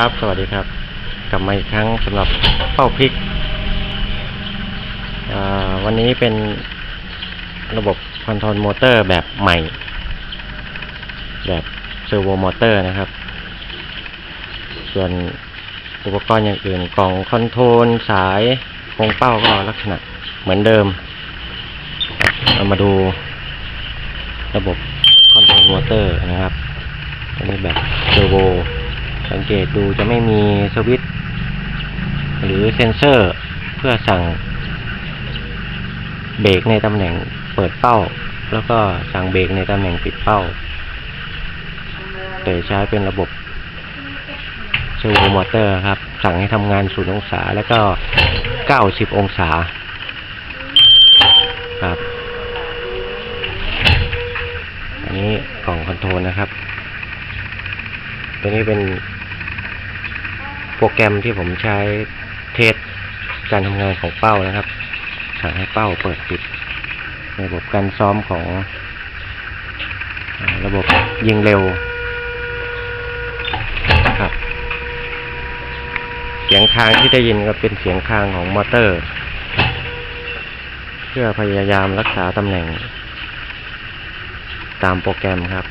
ครับ สวัสดีครับ กลับมาอีกครั้งสำหรับเป้าพลิกอ่าวันนี้เป็นระบบคอนโทรลมอเตอร์แบบใหม่ แบบเซอร์โวมอเตอร์นะครับ ส่วนอุปกรณ์อย่างอื่นกล่องคอนโทรลสายโครงเป้าก็ลักษณะเหมือนเดิม เรามาดูระบบคอนโทรลมอเตอร์นะครับอันนี้แบบเทอร์โบ สังเกตดูจะไม่มีสวิตช์หรือเซ็นเซอร์เพื่อสั่งเบรกในตำแหน่งเปิดเป้า แล้วก็สั่งเบรกในตำแหน่งปิดเป้า แต่ใช้เป็นระบบเซอร์โวมอเตอร์ครับ สั่งให้ทำงานศูนย์องศาแล้วก็90องศาครับ อันนี้กล่องคอนโทรลนะครับ ตัวนี้เป็น โปรแกรมที่ผมใช้เทสการทำงานของเป้านะครับสั่งให้เป้าเปิดปิด ระบบการซ้อมของ ระบบยิงเร็วนะครับ เสียงคางที่ได้ยินก็เป็นเสียงคางของมอเตอร์ เพื่อพยายามรักษาตำแหน่ง ตามโปรแกรมครับ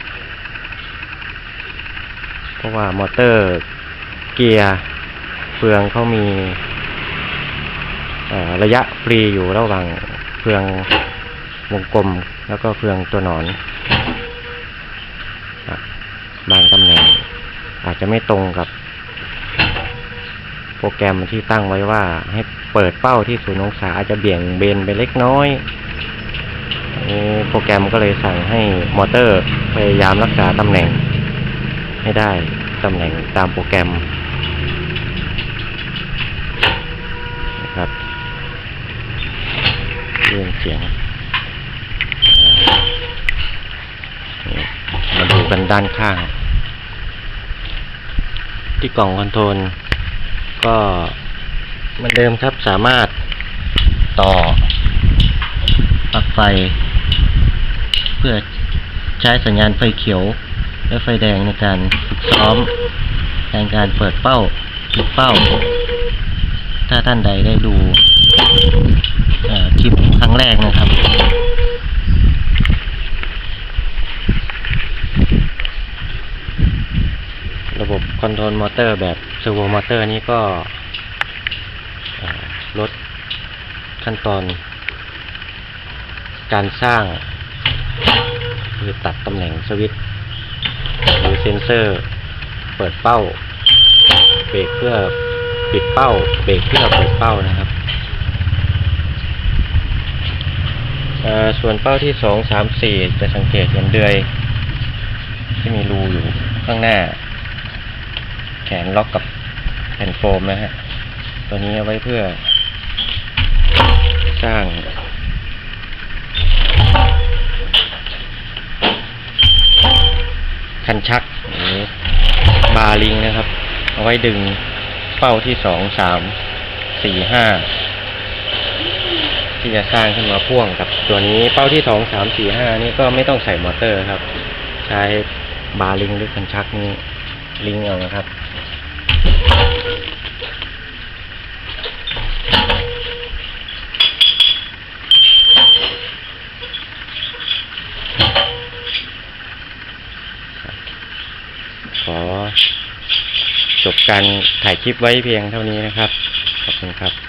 เพราะว่ามอเตอร์เกียร์ ฟืองเขามีระยะฟรีอยู่ระหว่างเฟืองวงกลมแล้วก็เฟืองตัวหนอนบางตำแหน่ง อาจจะไม่ตรงกับ โปรแกรมที่ตั้งไว้ว่า ให้เปิดเป้าที่ศูนย์องศาอาจจะเบี่ยงเบนไปเล็กน้อยโปรแกรมก็เลยสั่งให้มอเตอร์พยายามรักษาตำแหน่ง ให้ได้ตำแหน่งตามโปรแกรมนะครับเรื่องเสียงมาดูกันด้านข้าง ที่กล่องคอนโทรลก็เหมือนเดิมครับสามารถต่อปลั๊กไฟ เพื่อใช้สัญญาณไฟเขียว และไฟแดงในการฝึกซ้อมในการเปิดเป้าปิดเป้า ถ้าท่านใดได้ดู คลิปครั้งแรกนะครับ ระบบคอนโทรลมอเตอร์แบบเซอร์โวมอเตอร์นี้ก็ลดขั้นตอน การสร้าง คือตัดตำแหน่งสวิตช์หรือเซนเซอร์เปิดเป้า เบรกเพื่อปิดเป้า เบรกเพื่อเปิดเป้านะครับเอ่อ ส่วนเป้าที่สองสามสี่จะสังเกตเห็นเดือย ที่มีรูอยู่ข้างหน้า แขนล็อกกับแผ่นโฟมนะฮะ ตัวนี้เอาไว้เพื่อ สร้าง คันชักหรือบาลิงนะครับ เอาไว้ดึงเป้าที่สองสามสี่ห้า ที่จะสร้างขึ้นมาพ่วงกับตัวนี้เป้าที่สองสามสี่ห้านี่ก็ไม่ต้องใส่มอเตอร์ครับ ใช้บาลิงหรือคันชักนี่ลิงเอานะครับขอจบการถ่ายคลิปไว้เพียงเท่านี้นะครับ ขอบคุณครับ